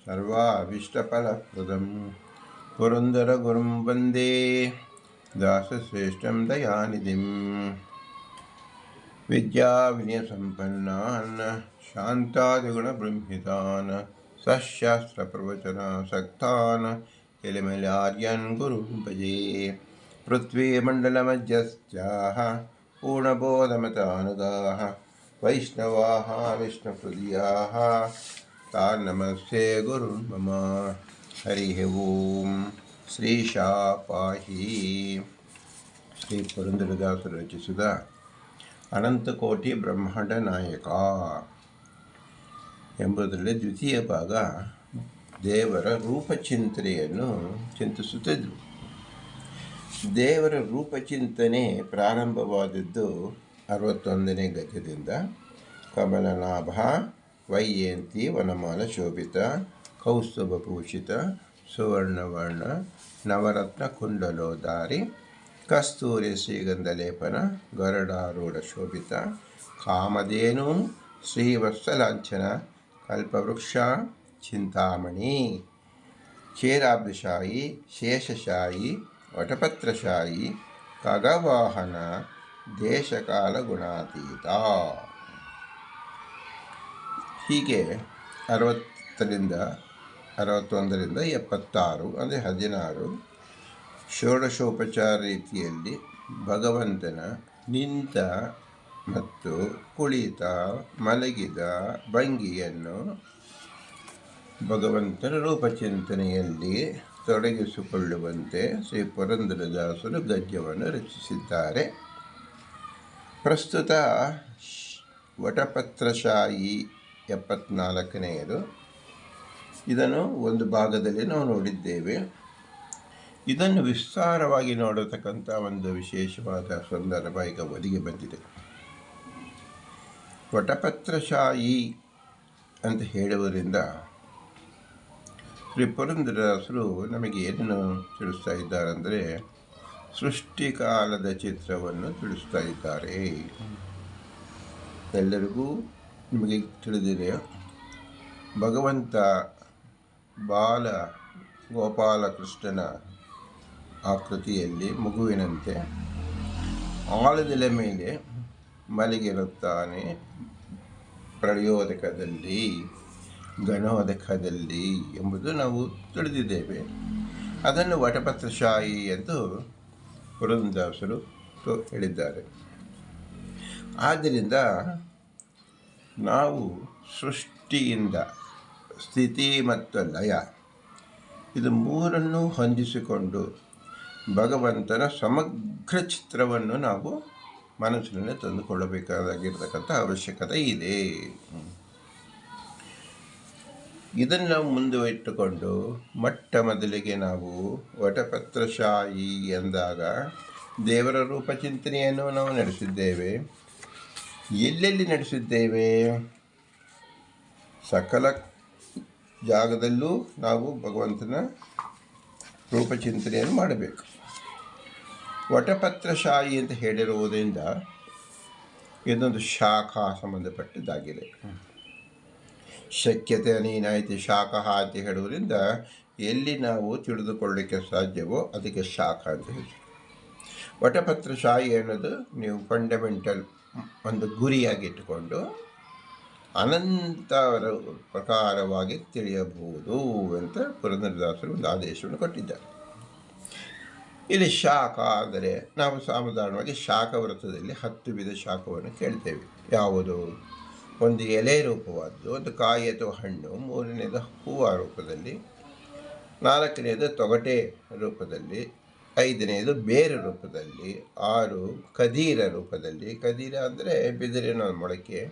सर्वाभीष्टफलप्रदं पुरन्दरगुरुं वन्दे। दासश्रेष्ठं दयानिधिं विद्याविनयसम्पन्नान् शान्तादिगुणबृंहितान् सशास्त्रप्रवचनासक्तान् किलिमल्यार्यन् गुरुं भजे। पृथ्वीमण्डलमध्यस्थाः पूर्णबोधमतानुगाः वैष्णवाः विष्णुहृदयाः तान् नमस्ते गुरुन् मम हरिः ಓಂ ಶ್ರೀಶಾ ಪಾಹಿ ಶ್ರೀ ಪುರಂದರದಾಸರು ರಚಿಸಿದ ಅನಂತಕೋಟಿ ಬ್ರಹ್ಮಾಂಡ ನಾಯಕ ಎಂಬುದರಲ್ಲಿ ದ್ವಿತೀಯ ಭಾಗ ದೇವರ ರೂಪಚಿಂತನೆಯನ್ನು ಚಿಂತಿಸುತ್ತಿದ್ದರು ದೇವರ ರೂಪಚಿಂತನೆ ಪ್ರಾರಂಭವಾದದ್ದು ಅರವತ್ತೊಂದನೇ ಗದ್ಯದಿಂದ ಕಮಲನಾಭ వైయేంతి వనమాల శోభిత కౌస్తుభభూషిత సువర్ణవర్ణ నవరత్న కుండలో దారి కస్తూరి శ్రీగంధలేపన గరుడారూఢ శోభిత కామధేను శ్రీవత్సలాంఛన కల్పవృక్ష చింతామణి క్షీరాబ్ధశాయి శేషశాయి వటపత్రశాయి ఖగవాహన దేశకాల గుణాతీత ಹೀಗೆ ಅರವತ್ತರಿಂದ, ಅರವತ್ತೊಂದರಿಂದ ಎಪ್ಪತ್ತಾರು, ಅಂದರೆ ಹದಿನಾರು ಷೋಡಶೋಪಚಾರ ರೀತಿಯಲ್ಲಿ ಭಗವಂತನ ನಿಂತ ಮತ್ತು ಕುಳಿತ ಮಲಗಿದ ಭಂಗಿಯನ್ನು ಭಗವಂತನ ರೂಪಚಿಂತನೆಯಲ್ಲಿ ತೊಡಗಿಸಿಕೊಳ್ಳುವಂತೆ ಶ್ರೀ ಪುರಂದರದಾಸರು ಗದ್ಯವನ್ನು ರಚಿಸಿದ್ದಾರೆ. ಪ್ರಸ್ತುತ ವಟಪತ್ರಶಾಹಿ ಎಪ್ಪತ್ನಾಲ್ಕನೆಯದು. ಇದನ್ನು ಒಂದು ಭಾಗದಲ್ಲಿ ನಾವು ನೋಡಿದ್ದೇವೆ. ಇದನ್ನು ವಿಸ್ತಾರವಾಗಿ ನೋಡತಕ್ಕಂಥ ಒಂದು ವಿಶೇಷವಾದ ಸಂದರ್ಭ ಈಗ ಒದಗಿ ಬಂದಿದೆ. ವಟಪತ್ರಶಾಹಿ ಅಂತ ಹೇಳುವುದರಿಂದ ಶ್ರೀ ಪುರಂದರದಾಸರು ನಮಗೆ ಏನನ್ನು ತಿಳಿಸ್ತಾ ಇದ್ದಾರೆ ಅಂದರೆ ಸೃಷ್ಟಿಕಾಲದ ಚಿತ್ರವನ್ನು ತಿಳಿಸ್ತಾ ಇದ್ದಾರೆ. ಎಲ್ಲರಿಗೂ ನಿಮಗೆ ತಿಳಿದಿದೆ ಭಗವಂತ ಬಾಲ ಗೋಪಾಲಕೃಷ್ಣನ ಆಕೃತಿಯಲ್ಲಿ ಮಗುವಿನಂತೆ ಆಳದೆಲೆ ಮೇಲೆ ಮಲಗಿರುತ್ತಾನೆ. ಪ್ರಯೋದಕದಲ್ಲಿ, ಗಣೋದಕದಲ್ಲಿ ಎಂಬುದು ನಾವು ತಿಳಿದಿದ್ದೇವೆ. ಅದನ್ನು ವಟಪತ್ರಶಾಹಿ ಎಂದು ಪುರಂದಾಸರು ಹೇಳಿದ್ದಾರೆ. ಆದ್ದರಿಂದ ನಾವು ಸೃಷ್ಟಿಯಿಂದ ಸ್ಥಿತಿ ಮತ್ತು ಲಯ ಇದು ಮೂರನ್ನು ಹೊಂದಿಸಿಕೊಂಡು ಭಗವಂತನ ಸಮಗ್ರ ಚಿತ್ರವನ್ನು ನಾವು ಮನಸ್ಸಿನಲ್ಲಿ ತಂದುಕೊಳ್ಳಬೇಕಾಗಿರ್ತಕ್ಕಂಥ ಅವಶ್ಯಕತೆ ಇದೆ. ಇದನ್ನು ನಾವು ಮುಂದುವರಿಟ್ಟುಕೊಂಡು ಮೊಟ್ಟ ಮೊದಲಿಗೆ ನಾವು ವಟಪತ್ರಶಾಹಿ ಎಂದಾಗ ದೇವರ ರೂಪಚಿಂತನೆಯನ್ನು ನಾವು ನಡೆಸಿದ್ದೇವೆ. ಎಲ್ಲೆಲ್ಲಿ ನಡೆಸಿದ್ದೇವೆ? ಸಕಲ ಜಾಗದಲ್ಲೂ ನಾವು ಭಗವಂತನ ರೂಪಚಿಂತನೆಯನ್ನು ಮಾಡಬೇಕು. ವಟಪತ್ರಶಾಹಿ ಅಂತ ಹೇಳಿರುವುದರಿಂದ ಇದೊಂದು ಶಾಖಾ ಸಂಬಂಧಪಟ್ಟದ್ದಾಗಿದೆ. ಶಕ್ಯತೆ ಅನೇನಾಯಿತು ಶಾಖ ಅಂತ ಹೇಳುವುದರಿಂದ ಎಲ್ಲಿ ನಾವು ತಿಳಿದುಕೊಳ್ಳಲಿಕ್ಕೆ ಸಾಧ್ಯವೋ ಅದಕ್ಕೆ ಶಾಖ ಅಂತ ಹೇಳಿ ವಟಪತ್ರಶಾಹಿ ಅನ್ನೋದು ನೀವು ಫಂಡಮೆಂಟಲ್ ಒಂದು ಗುರಿಯಾಗಿಟ್ಟುಕೊಂಡು ಅನಂತರ ಪ್ರಕಾರವಾಗಿ ತಿಳಿಯಬಹುದು ಅಂತ ಪುರಂದರದಾಸರು ಒಂದು ಆದೇಶವನ್ನು ಕೊಟ್ಟಿದ್ದಾರೆ. ಇಲ್ಲಿ ಶಾಖ ಆದರೆ ನಾವು ಸಾಧಾರಣವಾಗಿ ಶಾಖ ವೃತ್ತದಲ್ಲಿ ಹತ್ತು ವಿಧ ಶಾಖವನ್ನು ಕೇಳ್ತೇವೆ. ಯಾವುದು? ಒಂದು ಎಲೆ ರೂಪವಾದ್ದು, ಒಂದು ಕಾಯಿ ಅಥವಾ ಹಣ್ಣು, ಮೂರನೇದು ಹೂವು ರೂಪದಲ್ಲಿ ನಾಲ್ಕನೆಯದು ತೊಗಟೆ ರೂಪದಲ್ಲಿ ಐದನೆಯದು ಬೇರೆ ರೂಪದಲ್ಲಿ, ಆರು ಕದೀರ ರೂಪದಲ್ಲಿ. ಕದೀರ ಅಂದರೆ ಬಿದಿರಿನ ಮೊಳಕೆ.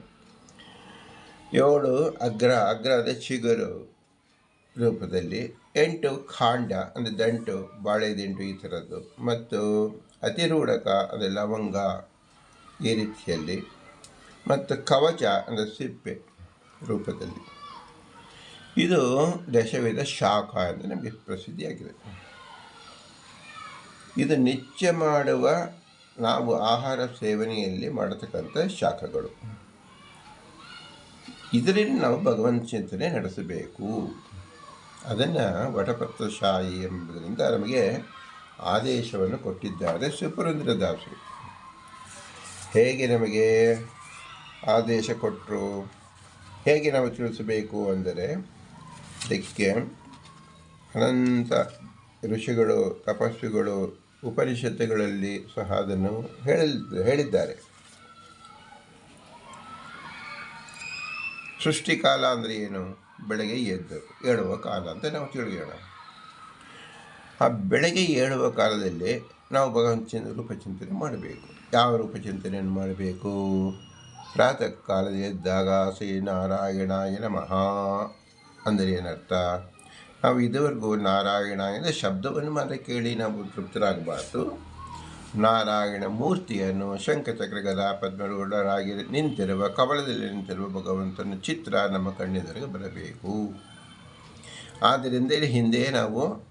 ಏಳು ಅಗ್ರ ಅಗ್ರ ಅಂದರೆ ಚಿಗುರು ರೂಪದಲ್ಲಿ. ಎಂಟು ಖಾಂಡ ಅಂದರೆ ದಂಟು ಬಾಳೆ ದಿಂಟು ಈ ಥರದ್ದು. ಮತ್ತು ಅತಿರೂಢಕ ಅಂದರೆ ಲವಂಗ ಈ ರೀತಿಯಲ್ಲಿ. ಮತ್ತು ಕವಚ ಅಂದರೆ ಸಿಪ್ಪೆ ರೂಪದಲ್ಲಿ. ಇದು ದಶವಿಧ ಶಾಖ ಅಂದರೆ ನಮಗೆ ಪ್ರಸಿದ್ಧಿಯಾಗಿದೆ. ಇದು ನಿತ್ಯ ಮಾಡುವ ನಾವು ಆಹಾರ ಸೇವನೆಯಲ್ಲಿ ಮಾಡತಕ್ಕಂಥ ಶಾಖಗಳು. ಇದರಿಂದ ನಾವು ಭಗವಂತ ಚಿಂತನೆ ನಡೆಸಬೇಕು. ಅದನ್ನು ವಟಪತ್ರಶಾಹಿ ಎಂಬುದರಿಂದ ನಮಗೆ ಆದೇಶವನ್ನು ಕೊಟ್ಟಿದ್ದಾರೆ ಸುಪುರಂದ್ರ ದಾಸರು ಹೇಗೆ ನಮಗೆ ಆದೇಶ ಕೊಟ್ಟರು ಹೇಗೆ ನಾವು ತಿಳಿಸಬೇಕು ಅಂದರೆ, ಇದಕ್ಕೆ ಅನಂತ ಋಷಿಗಳು, ತಪಸ್ವಿಗಳು ಉಪನಿಷತ್ತುಗಳಲ್ಲಿ ಸಹ ಅದನ್ನು ಹೇಳಿ ಹೇಳಿದ್ದಾರೆ. ಸೃಷ್ಟಿಕಾಲ ಅಂದರೆ ಏನು? ಬೆಳಗ್ಗೆ ಎದ್ದು, ಏಳುವ ಕಾಲ ಅಂತ ನಾವು ತಿಳಿಯೋಣ ಆ ಬೆಳಗ್ಗೆ ಏಳುವ ಕಾಲದಲ್ಲಿ ನಾವು ಭಗವಂತ ರೂಪಚಿಂತನೆ ಮಾಡಬೇಕು. ಯಾವ ರೂಪಚಿಂತನೆಯನ್ನು ಮಾಡಬೇಕು? ಪ್ರಾತಃ ಕಾಲದ ಎದ್ದಾಗ ಶ್ರೀ ನಾರಾಯಣಾಯ ನಮಃ. ಅಂದರೆ ಏನರ್ಥ? ನಾವು ಇದುವರೆಗೂ ನಾರಾಯಣ ಎಂದ ಶಬ್ದವನ್ನು ಮಾತ್ರ ಕೇಳಿ ನಾವು ತೃಪ್ತರಾಗಬಾರ್ದು. ನಾರಾಯಣ ಮೂರ್ತಿಯನ್ನು ಶಂಕಚಕ್ರಗದ ಗದಾ ಪದ್ಮರೂಢರಾಗಿ ನಿಂತಿರುವ, ಕವಳದಲ್ಲಿ ನಿಂತಿರುವ ಭಗವಂತನ ಚಿತ್ರ ನಮ್ಮ ಕಣ್ಣೆದುರಿಗೆ ಬರಬೇಕು. ಆದ್ದರಿಂದ ಹಿಂದೆ ನಾವು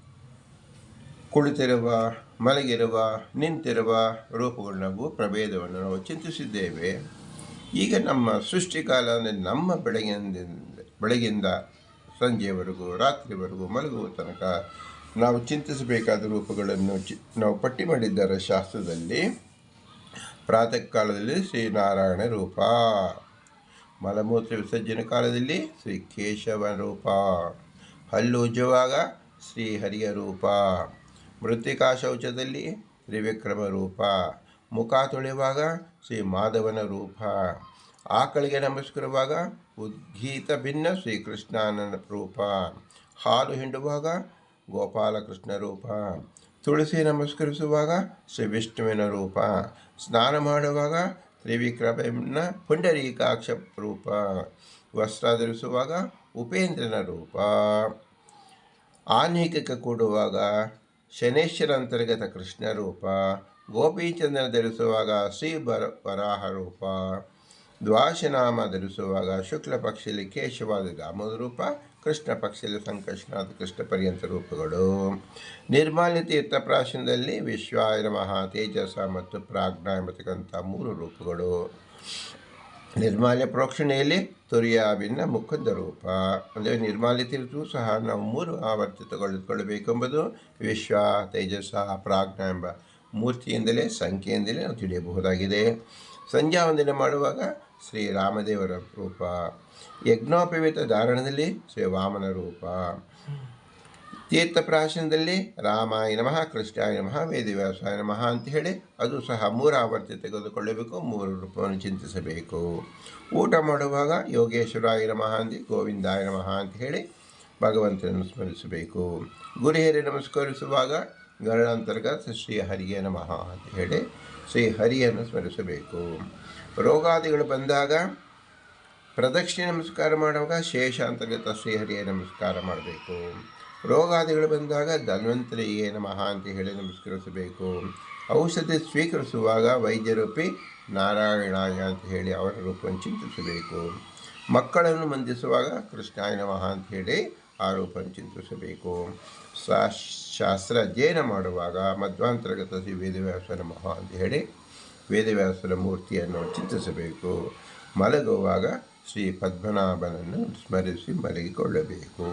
ಕುಳಿತಿರುವ, ಮಲಗಿರುವ, ನಿಂತಿರುವ ರೂಪಗಳು ನಾವು, ಪ್ರಭೇದವನ್ನು ನಾವು ಚಿಂತಿಸಿದ್ದೇವೆ. ಈಗ ನಮ್ಮ ಸೃಷ್ಟಿಕಾಲ ನಮ್ಮ ಬೆಳಗಿನಿಂದ, ಬೆಳಗಿಂದ ಸಂಜೆಯವರೆಗೂ ರಾತ್ರಿವರೆಗೂ, ಮಲಗುವ ತನಕ ನಾವು ಚಿಂತಿಸಬೇಕಾದ ರೂಪಗಳನ್ನು ಚಿ, ನಾವು ಪಟ್ಟಿ ಮಾಡಿದ್ದಾರೆ ಶಾಸ್ತ್ರದಲ್ಲಿ. ಪ್ರಾತಃ ಕಾಲದಲ್ಲಿ ಶ್ರೀನಾರಾಯಣ ರೂಪ, ಮಲಮೂತ್ರ ವಿಸರ್ಜನೆ ಕಾಲದಲ್ಲಿ ಶ್ರೀ ಕೇಶವ ರೂಪ, ಹಲ್ಲು ಉಜ್ಜುವಾಗ ಶ್ರೀ ಹರಿಯ ರೂಪ, ಮೃತ್ತಿಕಾ ಶೌಚದಲ್ಲಿ ತ್ರಿವಿಕ್ರಮ ರೂಪ, ಮುಖ ತೊಳೆಯುವಾಗ ಶ್ರೀ ಮಾಧವನ ರೂಪ ಆಕಳಿಗೆ ನಮಸ್ಕರಿಸುವಾಗ ಉದ್ಗೀತ ಭಿನ್ನ ಶ್ರೀಕೃಷ್ಣನ ರೂಪ. ಹಾಲು ಹಿಂಡುವಾಗ ಗೋಪಾಲಕೃಷ್ಣ ರೂಪ. ತುಳಸಿ ನಮಸ್ಕರಿಸುವಾಗ ಶ್ರೀ ವಿಷ್ಣುವಿನ ರೂಪ. ಸ್ನಾನ ಮಾಡುವಾಗ ತ್ರಿವಿಕ್ರಮನ ಪುಂಡರೀಕಾಕ್ಷ ರೂಪ. ವಸ್ತ್ರ ಧರಿಸುವಾಗ ಉಪೇಂದ್ರನ ರೂಪ. ಆನ್ಹಿಕಕ್ಕೆ ಕೂಡುವಾಗ ಶನೇಶ್ವರ ಅಂತರ್ಗತ ಕೃಷ್ಣ ರೂಪ. ಗೋಪೀಚಂದ್ರನ ಧರಿಸುವಾಗ ಶ್ರೀ ಬರ ವರಾಹ ರೂಪ. ದ್ವಾಶನಾಮ ಧರಿಸುವಾಗ ಶುಕ್ಲ ಪಕ್ಷದಲ್ಲಿ ಕೇಶವಾದ ದಾಮೋದ ರೂಪ, ಕೃಷ್ಣ ಪಕ್ಷದಲ್ಲಿ ಸಂಕರ್ಷಣಾದ ಕೃಷ್ಣ ಪರ್ಯಂತ ರೂಪಗಳು. ನಿರ್ಮಾಲ್ಯ ತೀರ್ಥಪ್ರಾಶನದಲ್ಲಿ ವಿಶ್ವಾಯ ನಮಃ ತೇಜಸ ಮತ್ತು ಪ್ರಾಜ್ಞಾ ಎಂಬತಕ್ಕಂಥ ಮೂರು ರೂಪಗಳು. ನಿರ್ಮಾಲ್ಯ ಪ್ರೋಕ್ಷಣೆಯಲ್ಲಿ ತುರಿಯಾಬಿನ್ನ ಮುಖದ ರೂಪ. ಅಂದರೆ ನಿರ್ಮಾಲ್ಯ ತೀರ್ಥವು ಸಹ ನಾವು ಮೂರು ಆವರ್ತಿತಗೊಳ್ಳಿಕೊಳ್ಳಬೇಕೆಂಬುದು ವಿಶ್ವ, ತೇಜಸ, ಪ್ರಾಜ್ಞ ಎಂಬ ಮೂರ್ತಿಯಿಂದಲೇ, ಸಂಖ್ಯೆಯಿಂದಲೇ ನಾವು ತಿಳಿಯಬಹುದಾಗಿದೆ. ಸಂಧ್ಯಾ ವಂದನೆ ಮಾಡುವಾಗ ಶ್ರೀ ರಾಮದೇವರ ರೂಪ. ಯಜ್ಞೋಪವೀತ ಧಾರಣದಲ್ಲಿ ಶ್ರೀ ವಾಮನ ರೂಪ. ತೀರ್ಥಪ್ರಾಶನದಲ್ಲಿ ರಾಮಾಯ ನಮಃ, ಕೃಷ್ಣಾಯ ನಮಃ, ವೇದವ್ಯಾಸಾಯ ನಮಃ ಅಂತ ಹೇಳಿ ಅದು ಸಹ ಮೂರು ತೆಗೆದುಕೊಳ್ಳಬೇಕು, ಮೂರು ರೂಪವನ್ನು ಚಿಂತಿಸಬೇಕು. ಊಟ ಮಾಡುವಾಗ ಯೋಗೇಶ್ವರಾಯ ನಮಃ ಅಂದು, ಗೋವಿಂದಾಯ ನಮಃ ಅಂತ ಹೇಳಿ ಭಗವಂತನನ್ನು ಸ್ಮರಿಸಬೇಕು. ಗುರುಹಿರಿ ನಮಸ್ಕರಿಸುವಾಗ ಗರುಡಾಂತರ್ಗತ ಶ್ರೀ ಹರಿಯೇ ನಮಃ ಅಂತ ಹೇಳಿ ಶ್ರೀ ಹರಿಯನ್ನು ಸ್ಮರಿಸಬೇಕು. ರೋಗಾದಿಗಳು ಬಂದಾಗ ಪ್ರದಕ್ಷಿಣೆ ನಮಸ್ಕಾರ ಮಾಡುವಾಗ ಶೇಷ ಅಂತರ್ಗತ ಶ್ರೀಹರಿಯ ನಮಸ್ಕಾರ ಮಾಡಬೇಕು. ರೋಗಾದಿಗಳು ಬಂದಾಗ ಧನ್ವಂತರಿಯೇ ನಮಃ ಅಂತ ಹೇಳಿ ನಮಸ್ಕರಿಸಬೇಕು. ಔಷಧಿ ಸ್ವೀಕರಿಸುವಾಗ ವೈದ್ಯರೂಪಿ ನಾರಾಯಣಾಯ ಅಂತ ಹೇಳಿ ಅವರ ರೂಪವನ್ನು ಚಿಂತಿಸಬೇಕು. ಮಕ್ಕಳನ್ನು ಮಂದಿಸುವಾಗ ಕೃಷ್ಣಾಯ ನಮಃ ಅಂತ ಹೇಳಿ ಆ ರೂಪವನ್ನು ಚಿಂತಿಸಬೇಕು. ಶಾಸ್ತ್ರ ಅಧ್ಯಯನ ಮಾಡುವಾಗ ಮಧ್ವಾಂತರ್ಗತ ಶ್ರೀ ವೇದವ್ಯಾಸ ನಮಃ ಅಂತ ಹೇಳಿ ವೇದವ್ಯಾಸರ ಮೂರ್ತಿಯನ್ನು ಚಿಂತಿಸಬೇಕು ಮಲಗುವಾಗ ಶ್ರೀ ಪದ್ಮನಾಭನನ್ನು ಸ್ಮರಿಸಿ ಮಲಗಿಕೊಳ್ಳಬೇಕು.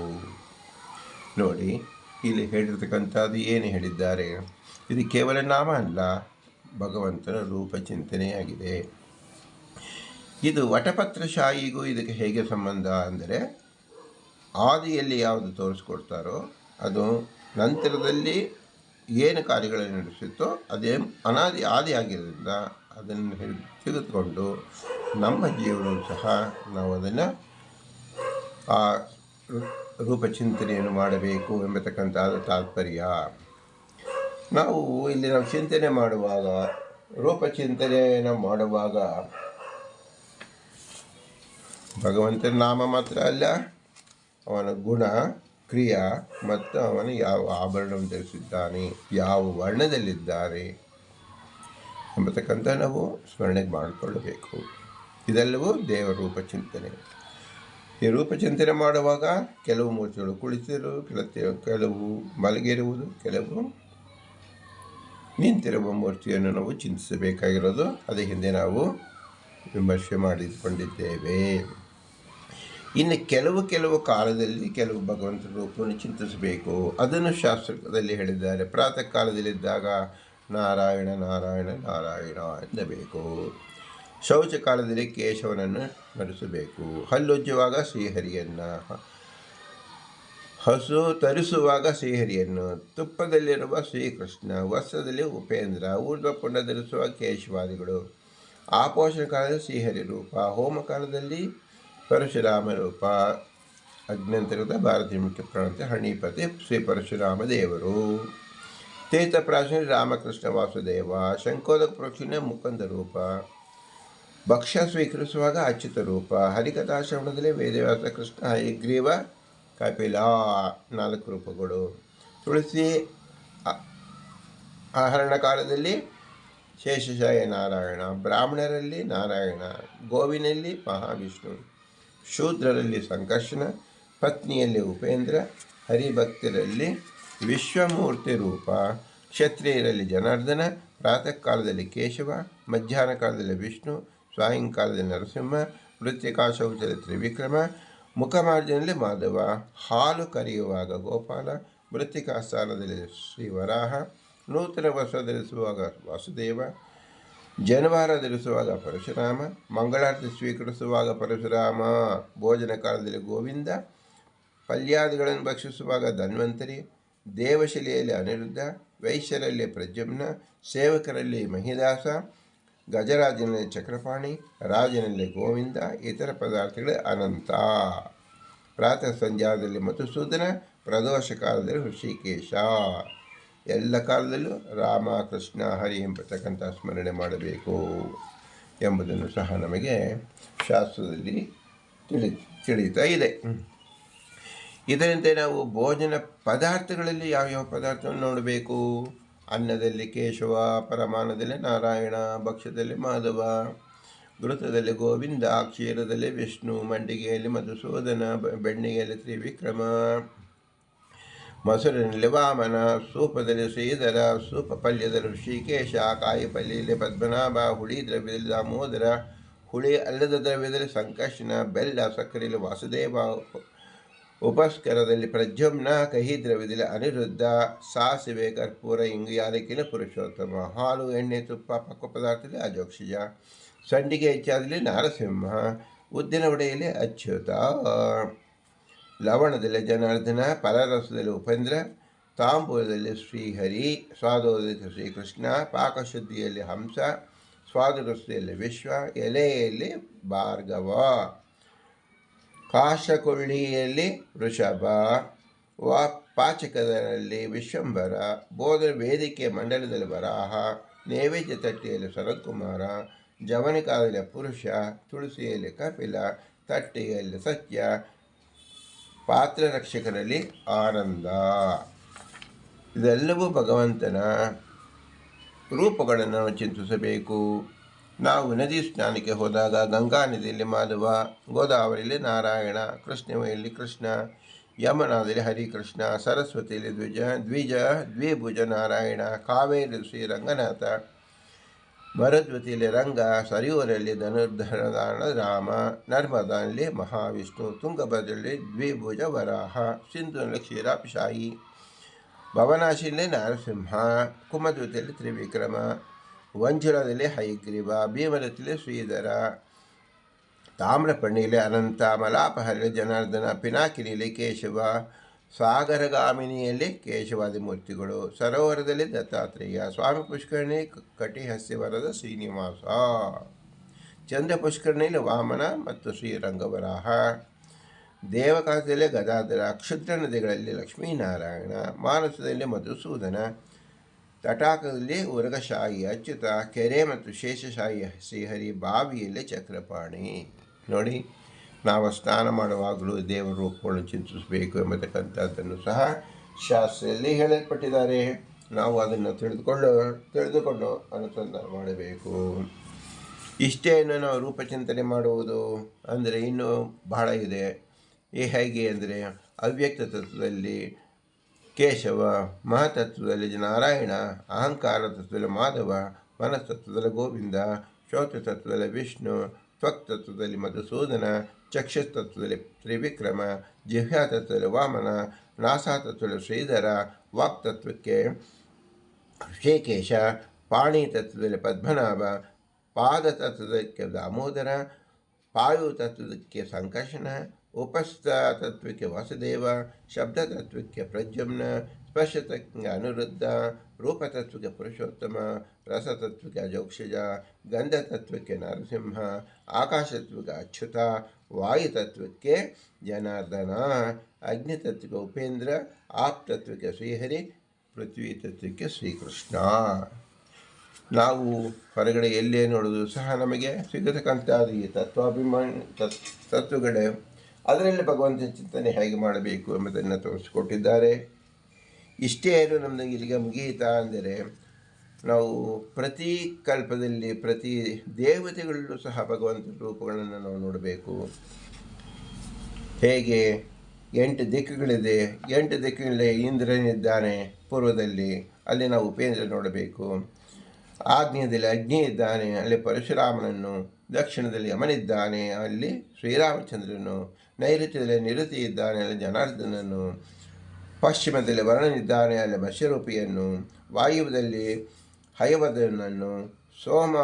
ನೋಡಿ, ಇಲ್ಲಿ ಹೇಳಿರ್ತಕ್ಕಂಥದ್ದು ಏನು ಹೇಳಿದ್ದಾರೆ? ಇದು ಕೇವಲ ನಾಮ ಅಲ್ಲ, ಭಗವಂತನ ರೂಪ ಚಿಂತನೆಯಾಗಿದೆ ಇದು ವಟಪತ್ರಶಾಹಿಗೂ ಇದಕ್ಕೆ ಹೇಗೆ ಸಂಬಂಧ ಅಂದರೆ, ಆದಿಯಲ್ಲಿ ಯಾವುದು ತೋರಿಸ್ಕೊಡ್ತಾರೋ ಅದು ನಂತರದಲ್ಲಿ ಏನು ಕಾರ್ಯಗಳನ್ನು ನಡೆಸುತ್ತೋ ಅದೇ ಅನಾದಿ ಆದಿ ಆಗಿರೋದ್ರಿಂದ ಅದನ್ನು ತೆಗೆದುಕೊಂಡು ನಮ್ಮ ಜೀವನವು ಸಹ ನಾವು ಅದನ್ನು ಆ ರೂಪಚಿಂತನೆಯನ್ನು ಮಾಡಬೇಕು ಎಂಬತಕ್ಕಂಥ ತಾತ್ಪರ್ಯ. ನಾವು ಇಲ್ಲಿ ನಾವು ಚಿಂತನೆ ಮಾಡುವಾಗ, ರೂಪಚಿಂತನೆಯನ್ನು ಮಾಡುವಾಗ ಭಗವಂತನ ನಾಮ ಮಾತ್ರ ಅಲ್ಲ, ಅವನ ಗುಣ ಕ್ರಿಯಾ ಮತ್ತು ಅವನು ಯಾವ ಆಭರಣವನ್ನು ಧರಿಸಿದ್ದಾನೆ, ಯಾವ ವರ್ಣದಲ್ಲಿದ್ದಾರೆ ಎಂಬತಕ್ಕಂಥ ನಾವು ಸ್ಮರಣೆಗೆ ಮಾಡಿಕೊಳ್ಳಬೇಕು. ಇದೆಲ್ಲವೂ ದೇವರೂಪ ಚಿಂತನೆ. ಈ ರೂಪ ಚಿಂತನೆ ಮಾಡುವಾಗ ಕೆಲವು ಮೂರ್ತಿಗಳು ಕುಳಿತಿರು, ಕೆಲವು ಕೆಲವು ಮಲಗಿರುವುದು, ಕೆಲವು ನಿಂತಿರುವ ಮೂರ್ತಿಯನ್ನು ನಾವು ಚಿಂತಿಸಬೇಕಾಗಿರೋದು. ಅದೇ ಹಿಂದೆ ನಾವು ವಿಮರ್ಶೆ ಮಾಡಿಕೊಂಡಿದ್ದೇವೆ ಇನ್ನು ಕೆಲವು ಕೆಲವು ಕಾಲದಲ್ಲಿ ಕೆಲವು ಭಗವಂತನ ರೂಪವನ್ನು ಚಿಂತಿಸಬೇಕು. ಅದನ್ನು ಶಾಸ್ತ್ರದಲ್ಲಿ ಹೇಳಿದ್ದಾರೆ. ಪ್ರಾತಃ ಕಾಲದಲ್ಲಿದ್ದಾಗ ನಾರಾಯಣ ನಾರಾಯಣ ನಾರಾಯಣ ಎನ್ನಬೇಕು. ಶೌಚ ಕಾಲದಲ್ಲಿ ಕೇಶವನನ್ನು ನಡೆಸಬೇಕು ಹಲ್ಲುಜ್ಜುವಾಗ ಶ್ರೀಹರಿಯನ್ನು, ಹಸು ತರಿಸುವಾಗ ಶ್ರೀಹರಿಯನ್ನು, ತುಪ್ಪದಲ್ಲಿರುವ ಶ್ರೀಕೃಷ್ಣ ವಸ್ತ್ರದಲ್ಲಿ ಉಪೇಂದ್ರ, ಊರ್ಧ್ವ ಪುಂಡ ಧರಿಸುವ ಕೇಶವಾದಿಗಳು. ಆಪೋಷಣ ಕಾಲದಲ್ಲಿ ಶ್ರೀಹರಿ ರೂಪ ಹೋಮ ಕಾಲದಲ್ಲಿ ಪರಶುರಾಮ ರೂಪ ಅಗ್ನಂತರದ ಭಾರತೀಯ ಮುಖ್ಯ ಪ್ರಣಂತೆ ಹಣಿಪತಿ ಶ್ರೀ ಪರಶುರಾಮ ದೇವರು ತೀರ್ಥ ಪ್ರಾಚೀನ ರಾಮಕೃಷ್ಣ ವಾಸುದೇವ ಶಂಕೋದ ಪ್ರೋಕ್ಷಿಣ ಮುಕುಂದ ರೂಪ. ಭಕ್ಷ್ಯ ಸ್ವೀಕರಿಸುವಾಗ ಅಚ್ಯುತ ರೂಪ. ಹರಿಕಥಾಶ್ರವಣದಲ್ಲಿ ವೇದವ್ಯಾಸ ಕೃಷ್ಣ ಹಯಗ್ರೀವ ಕಪಿಲ ನಾಲ್ಕು ರೂಪಗಳು. ತುಳಸಿ ಆಹರಣ ಕಾಲದಲ್ಲಿ ಶೇಷಶಾಯ ನಾರಾಯಣ, ಬ್ರಾಹ್ಮಣರಲ್ಲಿ ನಾರಾಯಣ, ಗೋವಿನಲ್ಲಿ ಮಹಾವಿಷ್ಣು. ಶೂದ್ರರಲ್ಲಿ ಸಂಕರ್ಷಣ, ಪತ್ನಿಯಲ್ಲಿ ಉಪೇಂದ್ರ, ಹರಿಭಕ್ತರಲ್ಲಿ ವಿಶ್ವಮೂರ್ತಿ ರೂಪ, ಕ್ಷತ್ರಿಯರಲ್ಲಿ ಜನಾರ್ದನ ಪ್ರಾತಃ ಕಾಲದಲ್ಲಿ ಕೇಶವ, ಮಧ್ಯಾಹ್ನ ಕಾಲದಲ್ಲಿ ವಿಷ್ಣು, ಸಾಯಂಕಾಲದಲ್ಲಿ ನರಸಿಂಹ ಮೃತ್ಯಕಾ ತ್ರಿವಿಕ್ರಮ ಮುಖಮಾರ್ಜನಲ್ಲಿ ಮಾಧವ, ಹಾಲು ಕರೆಯುವಾಗ ಗೋಪಾಲ ಮೃತ್ತಿಕಾ ಸ್ಥಾನದಲ್ಲಿ ಶ್ರೀವರಾಹ, ನೂತನ ವಸ್ತ್ರ ಧರಿಸುವಾಗ ವಾಸುದೇವ ಜನವಾರ ಧರಿಸುವಾಗ ಪರಶುರಾಮ, ಮಂಗಳಾರತಿ ಸ್ವೀಕರಿಸುವಾಗ ಪರಶುರಾಮ, ಭೋಜನ ಕಾಲದಲ್ಲಿ ಗೋವಿಂದ, ಪಲ್ಯಾದಿಗಳನ್ನು ಭಕ್ಷಿಸುವಾಗ ಧನ್ವಂತರಿ, ದೇವಶಿಲೆಯಲ್ಲಿ ಅನಿರುದ್ಧ, ವೈಶ್ಯರಲ್ಲಿ ಪ್ರದ್ಯುಮ್ನ ಸೇವಕರಲ್ಲಿ ಮಹಿದಾಸ, ಗಜರಾಜನಲ್ಲಿ ಚಕ್ರಪಾಣಿ, ರಾಜನಲ್ಲಿ ಗೋವಿಂದ, ಇತರ ಪದಾರ್ಥಗಳು ಅನಂತ. ಪ್ರಾತಃ ಸಂಧ್ಯಾದಲ್ಲಿ ಮಧುಸೂದನ, ಪ್ರದೋಷ ಕಾಲದಲ್ಲಿ ಋಷಿಕೇಶ. ಎಲ್ಲ ಕಾಲದಲ್ಲೂ ರಾಮ, ಕೃಷ್ಣ, ಹರಿ ಎಂಬತಕ್ಕಂಥ ಸ್ಮರಣೆ ಮಾಡಬೇಕು ಎಂಬುದನ್ನು ಸಹ ನಮಗೆ ಶಾಸ್ತ್ರದಲ್ಲಿ ತಿಳಿ, ತಿಳಿತಾ ಇದೆ. ಇದರಿಂದ ನಾವು ಭೋಜನ ಪದಾರ್ಥಗಳಲ್ಲಿ ಯಾವ್ಯಾವ ಪದಾರ್ಥವನ್ನು ನೋಡಬೇಕು? ಅನ್ನದಲ್ಲಿ ಕೇಶವ ಪರಮಾನದಲ್ಲಿ ನಾರಾಯಣ ಭಕ್ಷ್ಯದಲ್ಲಿ ಮಾಧವ ಘೃತದಲ್ಲಿ ಗೋವಿಂದ ಕ್ಷೀರದಲ್ಲಿ ವಿಷ್ಣು, ಮಂಡಿಗೆಯಲ್ಲಿ ಮಧುಸೂದನ ಬೆಣ್ಣಿಗೆಯಲ್ಲಿ ತ್ರಿವಿಕ್ರಮ ಮೊಸರಿನಲ್ಲಿ ವಾಮನ ಸೂಪದಲ್ಲಿ ಶ್ರೀಧರ ಸೂಪ ಪಲ್ಯದಲ್ಲಿ ಋಷಿಕೇಶ ಕಾಯಿ ಪಲ್ಯದಲ್ಲಿ ಪದ್ಮನಾಭ, ಹುಳಿ ದ್ರವ್ಯದಲ್ಲಿ ದಾಮೋದರ, ಹುಳಿ ಅಲ್ಲದ ದ್ರವ್ಯದಲ್ಲಿ ಸಂಕರ್ಷಣ, ಬೆಲ್ಲ, ಸಕ್ಕರೆಯಲ್ಲಿ ವಾಸುದೇವ, ಉಪಸ್ಕರದಲ್ಲಿ ಪ್ರಜ್ಯುಮ್ನ ಕಹಿ ದ್ರವ್ಯದಲ್ಲಿ ಅನಿರುದ್ಧ, ಸಾಸಿವೆ, ಕರ್ಪೂರ ಇಂಗು ಯಾಲಕ್ಕಿನ ಪುರುಷೋತ್ತಮ, ಹಾಲು, ಎಣ್ಣೆ, ತುಪ್ಪ, ಪಕ್ವ ಪದಾರ್ಥದಲ್ಲಿ ಅಜೋಕ್ಷಿಜ ಸಂಡಿಗೆ ಹೆಚ್ಚಾದಲ್ಲಿ ನಾರಸಿಂಹ, ಉದ್ದಿನ ಒಡೆಯಲ್ಲಿ ಅಚ್ಯುತ. ಲವಣದಲ್ಲಿ ಜನಾರ್ದನ ಫಲರಸದಲ್ಲಿ ಉಪೇಂದ್ರ, ತಾಂಬೂಲದಲ್ಲಿ ಶ್ರೀಹರಿ ಸ್ವಾದೋದಯ ಶ್ರೀಕೃಷ್ಣ, ಪಾಕಶುದ್ಧಿಯಲ್ಲಿ ಹಂಸ ಸ್ವಾದರಸದಲ್ಲಿ ವಿಶ್ವ, ಎಲೆಯಲ್ಲಿ ಭಾರ್ಗವ ಕಾಶಕೊಳ್ಳಿಯಲ್ಲಿ ವೃಷಭ, ವ ಪಾಚಕದಲ್ಲಿ ವಿಶ್ವಂಬರ ಬೋಧ ವೇದಿಕೆ ಮಂಡಲದಲ್ಲಿ ವರಾಹ, ನೈವೇದ್ಯ ತಟ್ಟೆಯಲ್ಲಿ ಶರತ್ಕುಮಾರ ಜವನಿಕಾದಲ್ಲಿ ಪುರುಷ, ತುಳಸಿಯಲ್ಲಿ ಕಪಿಲ, ತಟ್ಟೆಯಲ್ಲಿ ಸತ್ಯ ಪಾತ್ರ ರಕ್ಷಕರಲ್ಲಿ ಆನಂದ. ಇದೆಲ್ಲವೂ ಭಗವಂತನ ರೂಪಗಳನ್ನು ಚಿಂತಿಸಬೇಕು. ನಾವು ನದಿ ಸ್ನಾನಕ್ಕೆ ಹೋದಾಗ ಗಂಗಾ ನದಿಯಲ್ಲಿ ಮಾಧವ ಗೋದಾವರಿಯಲ್ಲಿ ನಾರಾಯಣ ಕೃಷ್ಣವೆಯಲ್ಲಿ ಕೃಷ್ಣ, ಯಮುನಾದಲ್ಲಿ ಹರಿಕೃಷ್ಣ, ಸರಸ್ವತಿಯಲ್ಲಿ ದ್ವಿಜ ದ್ವಿಜ, ದ್ವಿಭುಜ ನಾರಾಯಣ, ಕಾವೇರಿ ಶ್ರೀ ರಂಗನಾಥ ಭರದ್ವತಿಯಲ್ಲಿ ರಂಗ ಸರಿಯೂರಲ್ಲಿ ಧನುರ್ಧರದಾನ ರಾಮ ನರ್ಮದಾನಲ್ಲಿ ಮಹಾವಿಷ್ಣು ತುಂಗಭದ್ರಲ್ಲಿ ದ್ವಿಭುಜ ವರಾಹ ಸಿಂಧುನಲ್ಲಿ ಕ್ಷೀರಾಪಿಶಾಯಿ ಭವನಾಶಿಯಲ್ಲಿ ನರಸಿಂಹ ಕುಮದ್ವತಿಯಲ್ಲಿ ತ್ರಿವಿಕ್ರಮ ವಂಜುರದಲ್ಲಿ ಹೈಗ್ರೀವ ಭೀಮರತಿಲಿ ಶ್ರೀಧರ ತಾಮ್ರಪರ್ಣಿಲಿ ಅನಂತ ಮಲಾಪಹರಲ್ಲಿ ಜನಾರ್ದನ ಪಿನಾಕಿನಿಲಿ ಕೇಶವ ಸಾಗರಗಾಮಿನಿಯಲ್ಲಿ ಕೇಶವಾದಿ ಮೂರ್ತಿಗಳು. ಸರೋವರದಲ್ಲಿ ದತ್ತಾತ್ರೇಯ. ಸ್ವಾಮಿ ಪುಷ್ಕರಣಿ ಕಟಿಹಸ್ಯವರದ ಶ್ರೀನಿವಾಸ. ಚಂದ್ರ ಪುಷ್ಕರಣಿಯಲ್ಲಿ ವಾಮನ ಮತ್ತು ಶ್ರೀರಂಗವರಾಹ. ದೇವಕಾಸದಲ್ಲಿ ಗದಾಧರ. ಕ್ಷುದ್ರ ನದಿಗಳಲ್ಲಿ ಲಕ್ಷ್ಮೀನಾರಾಯಣ. ಮಾನಸದಲ್ಲಿ ಮಧುಸೂದನ. ತಟಾಕದಲ್ಲಿ ಉರಗಶಾಹಿ ಅಚ್ಯುತ. ಕೆರೆ ಮತ್ತು ಶೇಷಶಾಹಿ ಶ್ರೀಹರಿ. ಬಾವಿಯಲ್ಲಿ ಚಕ್ರಪಾಣಿ. ನೋಡಿ ನಾವು ಸ್ನಾನ ಮಾಡುವಾಗಲೂ ದೇವರ ರೂಪಗಳನ್ನು ಚಿಂತಿಸಬೇಕು ಎಂಬತಕ್ಕಂಥದ್ದನ್ನು ಸಹ ಶಾಸ್ತ್ರದಲ್ಲಿ ಹೇಳಲ್ಪಟ್ಟಿದ್ದಾರೆ. ನಾವು ಅದನ್ನು ತಿಳಿದುಕೊಂಡು ತಿಳಿದುಕೊಂಡು ಅನುಸಂಧಾನ ಮಾಡಬೇಕು. ಇಷ್ಟೇನು ನಾವು ರೂಪಚಿಂತನೆ ಮಾಡುವುದು ಅಂದರೆ ಇನ್ನೂ ಬಹಳ ಇದೆ. ಈ ಹೇಗೆ ಅಂದರೆ ಅವ್ಯಕ್ತ ತತ್ವದಲ್ಲಿ ಕೇಶವ ಮಹತತ್ವದಲ್ಲಿ ನಾರಾಯಣ, ಅಹಂಕಾರ ತತ್ವದಲ್ಲಿ ಮಾಧವ, ಮನಸ್ತತ್ವದಲ್ಲಿ ಗೋವಿಂದ ಶೌಚ ತತ್ವದಲ್ಲಿ ವಿಷ್ಣು, ತ್ವಕ್ ತತ್ವದಲ್ಲಿ ಮಧುಸೂದನ ಚಕ್ಷುಸ್ ತತ್ವದಲ್ಲಿ ತ್ರಿವಿಕ್ರಮ ಜಿಹ್ವಾ ತತ್ವದಲ್ಲಿ ವಾಮನ ನಾಸಾ ತತ್ವದಲ್ಲಿ ಶ್ರೀಧರ ವಾಕ್ ತತ್ವಕ್ಕೆ ಋಷಿಕೇಶ ಪಾಣಿ ತತ್ವದಲ್ಲಿ ಪದ್ಮನಾಭ ಪಾದ ತತ್ವದಕ್ಕೆ ದಾಮೋದರ ಪಾಯು ತತ್ವಕ್ಕೆ ಸಂಕರ್ಷಣ ಉಪಸ್ಥ ತತ್ವಕ್ಕೆ ವಾಸುದೇವ ಶಬ್ದ ತತ್ವಕ್ಕೆ ಪ್ರದ್ಯುಮ್ನ ಸ್ಪರ್ಶ ತತ್ವಕ್ಕೆ ಅನಿರುದ್ಧ ರೂಪ ತತ್ವಕ್ಕೆ ಪುರುಷೋತ್ತಮ ರಸತತ್ವಕ್ಕೆ ಅಜೋಕ್ಷಜ ಗಂಧ ತತ್ವಕ್ಕೆ ನರಸಿಂಹ ಆಕಾಶ ತತ್ವಕ್ಕೆ ಅಚ್ಯುತ ವಾಯು ತತ್ವಕ್ಕೆ ಜನಾರ್ದನ ಅಗ್ನಿ ತತ್ವಕ್ಕೆ ಉಪೇಂದ್ರ, ಆಪ್ತತ್ವಕ್ಕೆ ಶ್ರೀಹರಿ, ಪೃಥ್ವಿ ತತ್ವಕ್ಕೆ ಶ್ರೀಕೃಷ್ಣ. ನಾವು ಹೊರಗಡೆ ಎಲ್ಲೇ ನೋಡೋದು ಸಹ ನಮಗೆ ಸಿಗತಕ್ಕಂಥ ಈ ತತ್ವಾಭಿಮಾನ, ತತ್, ತತ್ವಗಳೇ ಅದರಲ್ಲಿ ಭಗವಂತನ ಚಿಂತನೆ ಹೇಗೆ ಮಾಡಬೇಕು ಎಂಬುದನ್ನು ತೋರಿಸಿಕೊಟ್ಟಿದ್ದಾರೆ. ಇಷ್ಟೇ ಏನು ನಮ್ಮದು ಇಲ್ಲಿಗೆ ಮುಗಿಯಿತಾ ಅಂದರೆ ನಾವು ಪ್ರತಿ ಕಲ್ಪದಲ್ಲಿ ಪ್ರತಿ ದೇವತೆಗಳಲ್ಲೂ ಸಹ ಭಗವಂತ ರೂಪಗಳನ್ನು ನಾವು ನೋಡಬೇಕು. ಹೇಗೆ ಎಂಟು ದಿಕ್ಕುಗಳಿದೆ, ಎಂಟು ದಿಕ್ಕುಗಳಲ್ಲಿ ಇಂದ್ರನಿದ್ದಾನೆ ಪೂರ್ವದಲ್ಲಿ, ಅಲ್ಲಿ ನಾವು ಉಪೇಂದ್ರ ನೋಡಬೇಕು. ಆಗ್ನೇಯದಲ್ಲಿ ಅಗ್ನಿ ಇದ್ದಾನೆ, ಅಲ್ಲಿ ಪರಶುರಾಮನನ್ನು, ದಕ್ಷಿಣದಲ್ಲಿ ಯಮನಿದ್ದಾನೆ, ಅಲ್ಲಿ ಶ್ರೀರಾಮಚಂದ್ರನು, ನೈಋತ್ಯದಲ್ಲಿ ನಿರುತಿ ಇದ್ದಾನೆ, ಅಲ್ಲಿ ಜನಾರ್ದನನ್ನು ಪಶ್ಚಿಮದಲ್ಲಿ ವರ್ಣನಿದ್ದಾನೆ, ಅಲ್ಲಿ ಮತ್ಸ್ಯರೂಪಿಯನ್ನು ವಾಯುವ್ಯದಲ್ಲಿ ಹಯವದನನ್ನು ಸೋಮ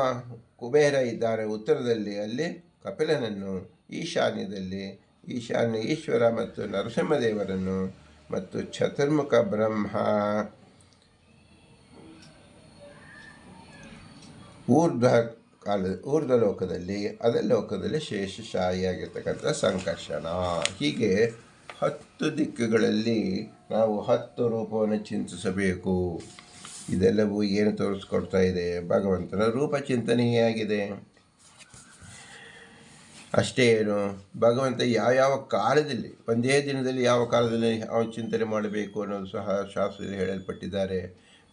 ಕುಬೇರ ಇದ್ದಾರೆ ಉತ್ತರದಲ್ಲಿ ಅಲ್ಲಿ ಕಪಿಲನನ್ನು, ಈಶಾನ್ಯದಲ್ಲಿ ಈಶಾನ್ಯ ಈಶ್ವರ ಮತ್ತು ನರಸಿಂಹದೇವರನ್ನು ಮತ್ತು ಚತುರ್ಮುಖ ಬ್ರಹ್ಮ. ಊರ್ಧ್ವ ಕಾಲ, ಊರ್ಧ್ವ ಲೋಕದಲ್ಲಿ, ಅದೇ ಲೋಕದಲ್ಲಿ ಶೇಷಶಾಹಿಯಾಗಿರ್ತಕ್ಕಂಥ ಸಂಕರ್ಷಣ. ಹೀಗೆ ಹತ್ತು ದಿಕ್ಕುಗಳಲ್ಲಿ ನಾವು ಹತ್ತು ರೂಪವನ್ನು ಚಿಂತಿಸಬೇಕು. ಇದೆಲ್ಲವೂ ಏನು ತೋರಿಸ್ಕೊಡ್ತಾ ಇದೆ? ಭಗವಂತನ ರೂಪ ಚಿಂತನೆಯೇ ಆಗಿದೆ. ಅಷ್ಟೇ ಏನು, ಭಗವಂತ ಯಾವ್ಯಾವ ಕಾಲದಲ್ಲಿ, ಒಂದೇ ದಿನದಲ್ಲಿ ಯಾವ ಕಾಲದಲ್ಲಿ ಯಾವ ಚಿಂತನೆ ಮಾಡಬೇಕು ಅನ್ನೋದು ಸಹ ಶಾಸ್ತ್ರದಲ್ಲಿ ಹೇಳಲ್ಪಟ್ಟಿದ್ದಾರೆ.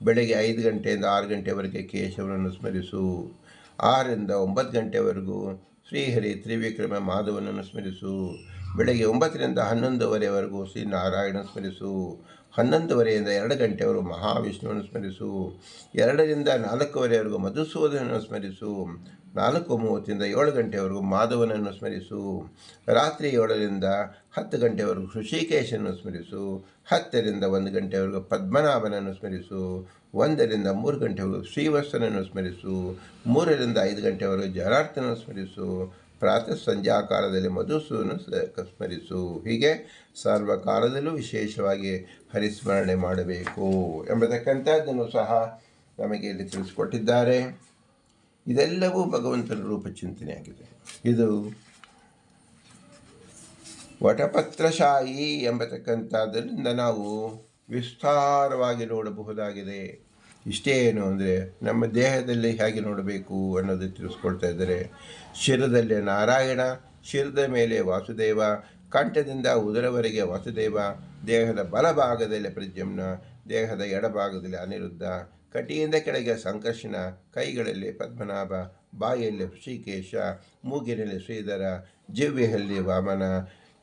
ಬೆಳಗ್ಗೆ ಐದು ಗಂಟೆಯಿಂದ ಆರು ಗಂಟೆವರೆಗೆ ಕೇಶವನನ್ನು ಸ್ಮರಿಸು. ಆರರಿಂದ ಒಂಬತ್ತು ಗಂಟೆವರೆಗೂ ಶ್ರೀಹರಿ ತ್ರಿವಿಕ್ರಮ ಮಾಧವನನ್ನು ಸ್ಮರಿಸು. ಬೆಳಗ್ಗೆ ಒಂಬತ್ತರಿಂದ ಹನ್ನೊಂದುವರೆವರೆಗೂ ಶ್ರೀ ನಾರಾಯಣ ಸ್ಮರಿಸು. ಹನ್ನೊಂದುವರೆಯಿಂದ ಎರಡು ಗಂಟೆವರೆಗೂ ಮಹಾವಿಷ್ಣುವನ್ನು ಸ್ಮರಿಸು. ಎರಡರಿಂದ ನಾಲ್ಕುವರೆವರೆಗೂ ಮಧುಸೂದನನ್ನು ಸ್ಮರಿಸು. ನಾಲ್ಕು ಮೂವತ್ತರಿಂದ ಏಳು ಗಂಟೆವರೆಗೂ ಮಾಧವನನ್ನು ಸ್ಮರಿಸು. ರಾತ್ರಿ ಏಳರಿಂದ ಹತ್ತು ಗಂಟೆವರೆಗೂ ಋಷಿಕೇಶನ್ನು ಸ್ಮರಿಸು. ಹತ್ತರಿಂದ ಒಂದು ಗಂಟೆವರೆಗೂ ಪದ್ಮನಾಭನನ್ನು ಸ್ಮರಿಸು. ಒಂದರಿಂದ ಮೂರು ಗಂಟೆವರೆಗೂ ಶ್ರೀವತ್ಸನನ್ನು ಸ್ಮರಿಸು. ಮೂರರಿಂದ ಐದು ಗಂಟೆವರೆಗೂ ಜನಾರ್ಥನನ್ನು ಸ್ಮರಿಸು. ಪ್ರಾತಃ ಸಂಧ್ಯಾಕಾಲದಲ್ಲಿ ಮಧುಸೂನು ಸ್ಮರಿಸು. ಹೀಗೆ ಸರ್ವಕಾಲದಲ್ಲೂ ವಿಶೇಷವಾಗಿ ಹರಿಸ್ಮರಣೆ ಮಾಡಬೇಕು ಎಂಬತಕ್ಕಂಥದ್ದನ್ನು ಸಹ ನಮಗೆ ಇಲ್ಲಿ ತಿಳಿಸಿಕೊಟ್ಟಿದ್ದಾರೆ. ಇದೆಲ್ಲವೂ ಭಗವಂತನ ರೂಪ ಚಿಂತನೆಯಾಗಿದೆ. ಇದು ವಟಪತ್ರಶಾಹಿ ಎಂಬತಕ್ಕಂಥದ್ದರಿಂದ ನಾವು ವಿಸ್ತಾರವಾಗಿ ನೋಡಬಹುದಾಗಿದೆ. ಇಷ್ಟೇ ಏನು ಅಂದರೆ ನಮ್ಮ ದೇಹದಲ್ಲಿ ಹೇಗೆ ನೋಡಬೇಕು ಅನ್ನೋದು ತಿಳಿಸ್ಕೊಳ್ತಾ ಇದ್ದಾರೆ. ಶಿರದಲ್ಲಿ ನಾರಾಯಣ, ಶಿರದ ಮೇಲೆ ವಾಸುದೇವ, ಕಂಠದಿಂದ ಉದರವರೆಗೆ ವಾಸುದೇವ, ದೇಹದ ಬಲಭಾಗದಲ್ಲಿ ಪ್ರದ್ಯುಮ್ನ, ದೇಹದ ಎಡಭಾಗದಲ್ಲಿ ಅನಿರುದ್ಧ ಕಟಿಯಿಂದ ಕೆಳಗೆ ಸಂಕರ್ಷಣ, ಕೈಗಳಲ್ಲಿ ಪದ್ಮನಾಭ, ಬಾಯಲ್ಲಿ ಋಷಿಕೇಶ ಮೂಗಿನಲ್ಲಿ ಶ್ರೀಧರ, ಜಿವ್ವೆಯಲ್ಲಿ ವಾಮನ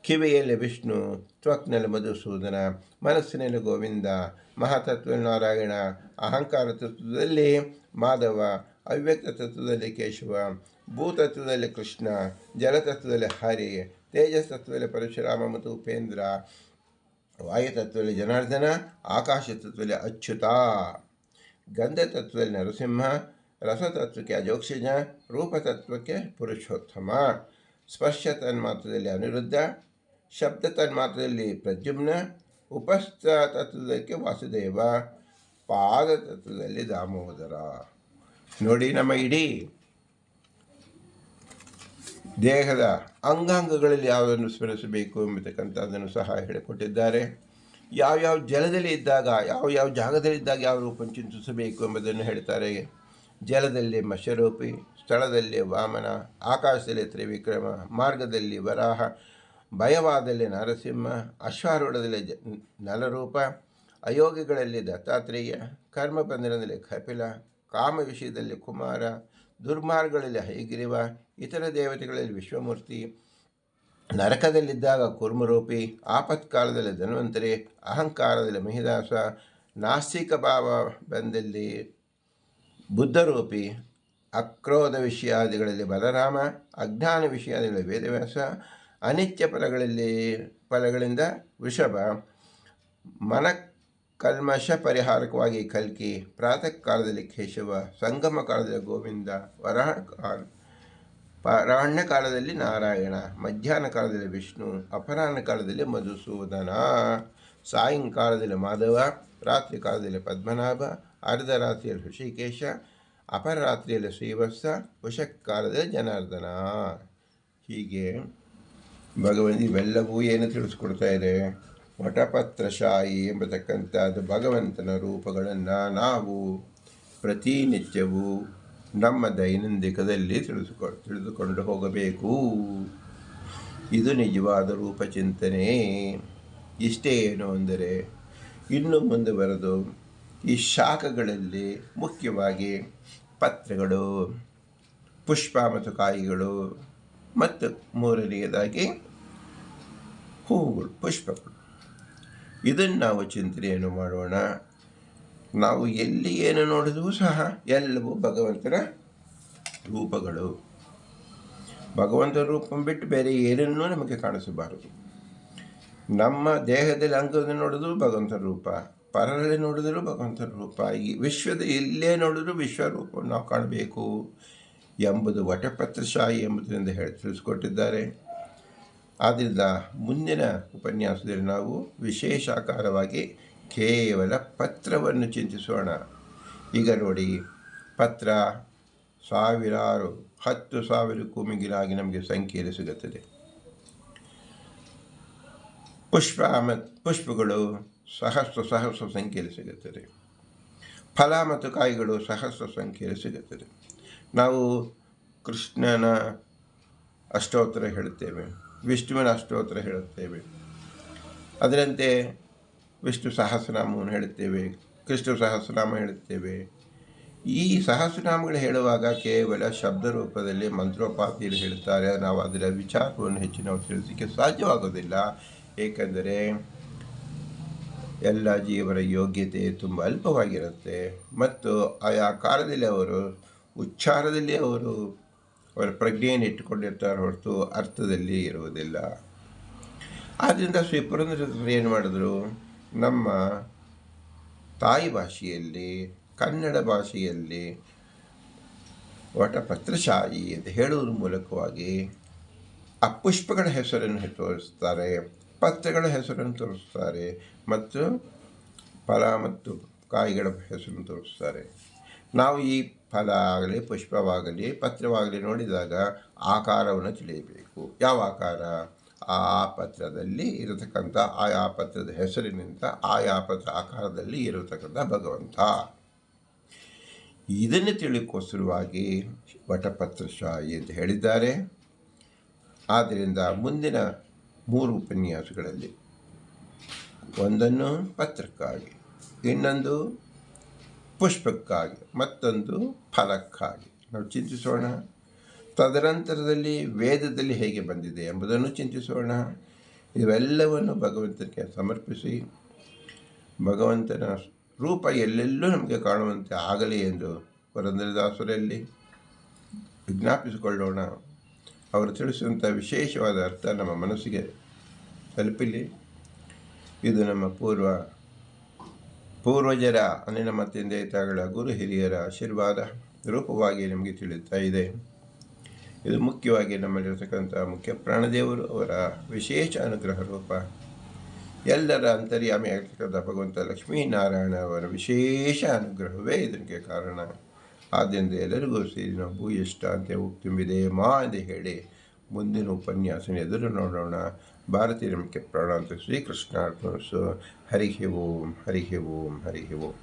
ಕಿವಿಯಲ್ಲಿ ವಿಷ್ಣು, ತ್ವಕ್ನಲ್ಲಿ ಮಧುಸೂದನ, ಮನಸ್ಸಿನಲ್ಲಿ ಗೋವಿಂದ ಮಹಾತತ್ವ ನಾರಾಯಣ, ಅಹಂಕಾರ ತತ್ವದಲ್ಲಿ ಮಾಧವ, ಅವ್ಯಕ್ತ ತತ್ವದಲ್ಲಿ ಕೇಶವ ಭೂತತ್ವದಲ್ಲಿ ಕೃಷ್ಣ ಜಲತತ್ವದಲ್ಲಿ ಹರಿ, ತೇಜಸ್ ತತ್ವದಲ್ಲಿ ಪರಶುರಾಮ ಮತ್ತು ಉಪೇಂದ್ರ ವಾಯುತತ್ವದಲ್ಲಿ ಜನಾರ್ದನ, ಆಕಾಶ ತತ್ವದಲ್ಲಿ ಅಚ್ಯುತ ಗಂಧತತ್ವದಲ್ಲಿ ನರಸಿಂಹ ರಸತತ್ವಕ್ಕೆ ಅಜೋಕ್ಷಜ ರೂಪತತ್ವಕ್ಕೆ ಪುರುಷೋತ್ತಮ, ಸ್ಪರ್ಶ ತನ್ಮಾತ್ರದಲ್ಲಿ ಅನಿರುದ್ಧ ಶಬ್ದ ತನ್ಮಾತ್ರದಲ್ಲಿ ಪ್ರದ್ಯುಮ್ನ ಉಪಸ್ಥ ತತ್ವದಕ್ಕೆ ವಾಸುದೇವ ಪಾದ ತತ್ವದಲ್ಲಿ ದಾಮೋದರ. ನೋಡಿ ನಮ್ಮ ಇಡೀ ದೇಹದ ಅಂಗಾಂಗಗಳಲ್ಲಿ ಯಾವುದನ್ನು ಸ್ಮರಿಸಬೇಕು ಎಂಬತಕ್ಕಂಥದ್ದನ್ನು ಸಹ ಹೇಳಿಕೊಟ್ಟಿದ್ದಾರೆ. ಯಾವ್ಯಾವ ಜಲದಲ್ಲಿ ಇದ್ದಾಗ ಯಾವ ಯಾವ ಜಾಗದಲ್ಲಿ ಇದ್ದಾಗ ಯಾವ ರೂಪ ಚಿಂತಿಸಬೇಕು ಎಂಬುದನ್ನು ಹೇಳ್ತಾರೆ. ಜಲದಲ್ಲಿ ಮಶರೂಪಿ, ಸ್ಥಳದಲ್ಲಿ ವಾಮನ, ಆಕಾಶದಲ್ಲಿ ತ್ರಿವಿಕ್ರಮ, ಮಾರ್ಗದಲ್ಲಿ ವರಾಹ ಭಯವಾದಲ್ಲಿ ನರಸಿಂಹ, ಅಶ್ವಾರೂಢದಲ್ಲಿ ಜ, ನಲರೂಪ, ಅಯೋಗಿಗಳಲ್ಲಿ ದತ್ತಾತ್ರೇಯ ಕರ್ಮಬಂಧನದಲ್ಲಿ ಕಪಿಲ, ಕಾಮ ವಿಷಯದಲ್ಲಿ ಕುಮಾರ, ದುರ್ಮಾರ್ಗಗಳಲ್ಲಿ ಹೈಗಿರಿವ, ಇತರ ದೇವತೆಗಳಲ್ಲಿ ವಿಶ್ವಮೂರ್ತಿ, ನರಕದಲ್ಲಿದ್ದಾಗ ಕುರ್ಮರೂಪಿ, ಆಪತ್ಕಾಲದಲ್ಲಿ ಧನ್ವಂತರಿ, ಅಹಂಕಾರದಲ್ಲಿ ಮಹಿದಾಸ, ನಾಸ್ತಿಕ ಭಾವ ಬಂದಲ್ಲಿ ಬುದ್ಧರೂಪಿ, ಅಕ್ರೋಧ ವಿಷಯಾದಿಗಳಲ್ಲಿ ಬಲರಾಮ, ಅಜ್ಞಾನ ವಿಷಯಾದಿಗಳಲ್ಲಿ ವೇದವ್ಯಾಸ ಅನಿತ್ಯ ಫಲಗಳಲ್ಲಿ, ಫಲಗಳಿಂದ ವೃಷಭ. ಮನ ಕಲ್ಮಶ ಪರಿಹಾರಕವಾಗಿ ಕಲ್ಕಿ ಪ್ರಾತಃ ಕಾಲದಲ್ಲಿ ಕೇಶವ, ಸಂಗಮ ಕಾಲದಲ್ಲಿ ಗೋವಿಂದ ವರಹ ಪರಾಹ್ನ ಕಾಲದಲ್ಲಿ ನಾರಾಯಣ, ಮಧ್ಯಾಹ್ನ ಕಾಲದಲ್ಲಿ ವಿಷ್ಣು, ಅಪರಾಹ್ನ ಕಾಲದಲ್ಲಿ ಮಧುಸೂದನ, ಸಾಯಂಕಾಲದಲ್ಲಿ ಮಾಧವ, ರಾತ್ರಿ ಕಾಲದಲ್ಲಿ ಪದ್ಮನಾಭ, ಅರ್ಧ ರಾತ್ರಿಯಲ್ಲಿ ಋಷಿಕೇಶ, ಅಪರಾತ್ರಿಯಲ್ಲಿ ಶ್ರೀವತ್ಸ ವಶಕ್ಕಾಲದಲ್ಲಿ ಜನಾರ್ದನ. ಹೀಗೆ ಭಗವಂತ ಇವೆಲ್ಲವೂ ಏನು ತಿಳಿಸ್ಕೊಡ್ತಾ ಇದೆ? ವಟಪತ್ರಶಾಹಿ ಎಂಬತಕ್ಕಂಥದ್ದು ಭಗವಂತನ ರೂಪಗಳನ್ನು ನಾವು ಪ್ರತಿನಿತ್ಯವೂ ನಮ್ಮ ದೈನಂದಿಕದಲ್ಲಿ ತಿಳಿದುಕೊ ತಿಳಿದುಕೊಂಡು ಹೋಗಬೇಕು. ಇದು ನಿಜವಾದ ರೂಪಚಿಂತನೆ ಇಷ್ಟೇ ಏನು ಅಂದರೆ, ಇನ್ನು ಮುಂದೆ ಬರೆದು ಈ ಶಾಖಗಳಲ್ಲಿ ಮುಖ್ಯವಾಗಿ ಪತ್ರಗಳು, ಪುಷ್ಪ ಮತ್ತು ಕಾಯಿಗಳು ಮತ್ತು ಮೂರನೆಯದಾಗಿ ಹೂವುಗಳು, ಪುಷ್ಪಗಳು. ಇದನ್ನು ನಾವು ಚಿಂತನೆಯನ್ನು ಮಾಡೋಣ. ನಾವು ಎಲ್ಲಿ ಏನು ನೋಡಿದ್ರು ಸಹ ಎಲ್ಲವೂ ಭಗವಂತನ ರೂಪಗಳು. ಭಗವಂತ ರೂಪ ಬಿಟ್ಟು ಬೇರೆ ಏನನ್ನೂ ನಮಗೆ ಕಾಣಿಸಬಾರದು. ನಮ್ಮ ದೇಹದಲ್ಲಿ ಅಂಗವನ್ನು ನೋಡಿದ್ರು ಭಗವಂತ ರೂಪ, ಪರರಲ್ಲಿ ನೋಡಿದ್ರು ಭಗವಂತ ರೂಪ, ಈ ವಿಶ್ವದ ಎಲ್ಲೇ ನೋಡಿದ್ರು ವಿಶ್ವರೂಪವನ್ನು ನಾವು ಕಾಣಬೇಕು. ಎಂಬುದು ವಟಪತ್ರಶಾಹಿ ಎಂಬುದರಿಂದ ಹೇಳಿ ತಿಳಿಸಿಕೊಟ್ಟಿದ್ದಾರೆ. ಆದ್ದರಿಂದ ಮುಂದಿನ ಉಪನ್ಯಾಸದಲ್ಲಿ ನಾವು ವಿಶೇಷಾಕಾರವಾಗಿ ಕೇವಲ ಪತ್ರವನ್ನು ಚಿಂತಿಸೋಣ. ಈಗ ನೋಡಿ, ಪತ್ರ ಸಾವಿರಾರು, ಹತ್ತು ಸಾವಿರಕ್ಕೂ ಮಿಗಿಲಾಗಿ ನಮಗೆ ಸಂಖ್ಯೆಯಲ್ಲಿ ಸಿಗುತ್ತದೆ. ಪುಷ್ಪ ಮತ್ತು ಪುಷ್ಪಗಳು ಸಹಸ್ರ ಸಹಸ್ರ ಸಂಖ್ಯೆಯಲ್ಲಿ ಸಿಗುತ್ತದೆ. ಫಲ ಮತ್ತು ಕಾಯಿಗಳು ಸಹಸ್ರ ಸಂಖ್ಯೆಯಲ್ಲಿ ಸಿಗುತ್ತದೆ. ನಾವು ಕೃಷ್ಣನ ಅಷ್ಟೋತ್ತರ ಹೇಳುತ್ತೇವೆ, ವಿಷ್ಣುವಿನ ಅಷ್ಟೋತ್ತರ ಹೇಳುತ್ತೇವೆ. ಅದರಂತೆ ವಿಷ್ಣು ಸಹಸ್ರನಾಮವನ್ನು ಹೇಳುತ್ತೇವೆ, ಕೃಷ್ಣ ಸಹಸ್ರನಾಮ ಹೇಳುತ್ತೇವೆ. ಈ ಸಹಸ್ರನಾಮಗಳು ಹೇಳುವಾಗ ಕೇವಲ ಶಬ್ದ ರೂಪದಲ್ಲಿ ಮಂತ್ರೋಪಾತಿಯಲ್ಲಿ ಹೇಳುತ್ತಾರೆ. ನಾವು ಅದರ ವಿಚಾರವನ್ನು ಹೆಚ್ಚು ನಾವು ತಿಳಿಸಲಿಕ್ಕೆ ಸಾಧ್ಯವಾಗೋದಿಲ್ಲ ಏಕೆಂದರೆ ಎಲ್ಲ ಜೀವರ ಯೋಗ್ಯತೆ ತುಂಬ ಅಲ್ಪವಾಗಿರುತ್ತೆ. ಮತ್ತು ಆಯಾ ಕಾಲದಲ್ಲಿ ಅವರು ಉಚ್ಚಾರದಲ್ಲಿ ಅವರು, ಅವರ ಪ್ರಜ್ಞೆಯನ್ನು ಇಟ್ಟುಕೊಂಡಿರ್ತಾರೆ ಹೊರತು ಅರ್ಥದಲ್ಲಿ ಇರುವುದಿಲ್ಲ. ಆದ್ದರಿಂದ ಶ್ರೀ ಪುರಂದ್ರ ಏನು ಮಾಡಿದ್ರು, ನಮ್ಮ ತಾಯಿ ಭಾಷೆಯಲ್ಲಿ, ಕನ್ನಡ ಭಾಷೆಯಲ್ಲಿ ವಟಪತ್ರಶಾಹಿ ಅಂತ ಹೇಳುವುದರ ಮೂಲಕವಾಗಿ ಆ ಪುಷ್ಪಗಳ ಹೆಸರನ್ನು ತೋರಿಸ್ತಾರೆ, ಪತ್ರಗಳ ಹೆಸರನ್ನು ತೋರಿಸ್ತಾರೆ ಮತ್ತು ಫಲ ಮತ್ತು ಕಾಯಿಗಳ ಹೆಸರನ್ನು ತೋರಿಸ್ತಾರೆ. ನಾವು ಈ ಫಲ ಆಗಲಿ ಪುಷ್ಪವಾಗಲಿ, ಪತ್ರವಾಗಲಿ ನೋಡಿದಾಗ ಆಕಾರವನ್ನು ತಿಳಿಯಬೇಕು. ಯಾವ ಆಕಾರ? ಆ ಪತ್ರದಲ್ಲಿ ಇರತಕ್ಕಂಥ ಆಯಾ ಪತ್ರದ ಹೆಸರಿನಿಂದ ಆಯಾ ಪತ್ರ ಆಕಾರದಲ್ಲಿ ಇರತಕ್ಕಂಥ ಭಗವಂತ. ಇದನ್ನು ತಿಳಿಕೋಸ್ಕರವಾಗಿ ವಟಪತ್ರಶಾಹಿ ಅಂತ ಹೇಳಿದ್ದಾರೆ. ಆದ್ದರಿಂದ ಮುಂದಿನ ಮೂರು ಉಪನ್ಯಾಸಗಳಲ್ಲಿ ಒಂದನ್ನು ಪತ್ರಕ್ಕಾಗಿ, ಇನ್ನೊಂದು ಪುಷ್ಪಕ್ಕಾಗಿ, ಮತ್ತೊಂದು ಫಲಕ್ಕಾಗಿ. ನಾವು ಚಿಂತಿಸೋಣ. ತದನಂತರದಲ್ಲಿ ವೇದದಲ್ಲಿ ಹೇಗೆ ಬಂದಿದೆ ಎಂಬುದನ್ನು ಚಿಂತಿಸೋಣ. ಇವೆಲ್ಲವನ್ನು ಭಗವಂತನಿಗೆ ಸಮರ್ಪಿಸಿ, ಭಗವಂತನ ರೂಪ ಎಲ್ಲೆಲ್ಲೂ ನಮಗೆ ಕಾಣುವಂತೆ ಆಗಲಿ ಎಂದು ಪುರಂದರದಾಸರಲ್ಲಿ ವಿಜ್ಞಾಪಿಸಿಕೊಳ್ಳೋಣ. ಅವರು ತಿಳಿಸುವಂಥ ವಿಶೇಷವಾದ ಅರ್ಥ ನಮ್ಮ ಮನಸ್ಸಿಗೆ ತಲುಪಿಲಿ. ಇದು ನಮ್ಮ ಪೂರ್ವ ಪೂರ್ವಜರ ಅಂದರೆ ನಮ್ಮ ತಂದೆ ಗುರು ಹಿರಿಯರ ಆಶೀರ್ವಾದ ರೂಪವಾಗಿ ನಮಗೆ ತಿಳಿಯುತ್ತಾ ಇದೆ. ಇದು ಮುಖ್ಯವಾಗಿ ನಮ್ಮಲ್ಲಿರತಕ್ಕಂಥ ಮುಖ್ಯ ಪ್ರಾಣದೇವರು ಅವರ ವಿಶೇಷ ಅನುಗ್ರಹ ರೂಪ. ಎಲ್ಲರ ಅಂತರ್ಯಾಮಿ ಆಗಿರ್ತಕ್ಕಂಥ ಭಗವಂತ ಲಕ್ಷ್ಮೀನಾರಾಯಣ ಅವರ ವಿಶೇಷ ಅನುಗ್ರಹವೇ ಇದಕ್ಕೆ ಕಾರಣ. ಆದ್ದರಿಂದ ಎಲ್ಲರಿಗೂ ಸೇರಿ ನಾವು ಭೂಯಿಷ್ಟ ಅಂತ ತುಂಬಿದೆ ಮಾ ಎಂದು ಹೇಳಿ ಮುಂದಿನ ಉಪನ್ಯಾಸನ ಎದುರು ನೋಡೋಣ. ಭಾರತೀಯ ಮುಖ್ಯ ಪ್ರಾಣ ಅಂತ ಶ್ರೀಕೃಷ್ಣ ಹರಿ ಓಂ ಹರಿ ಓಂ ಹರಿ ಓಂ.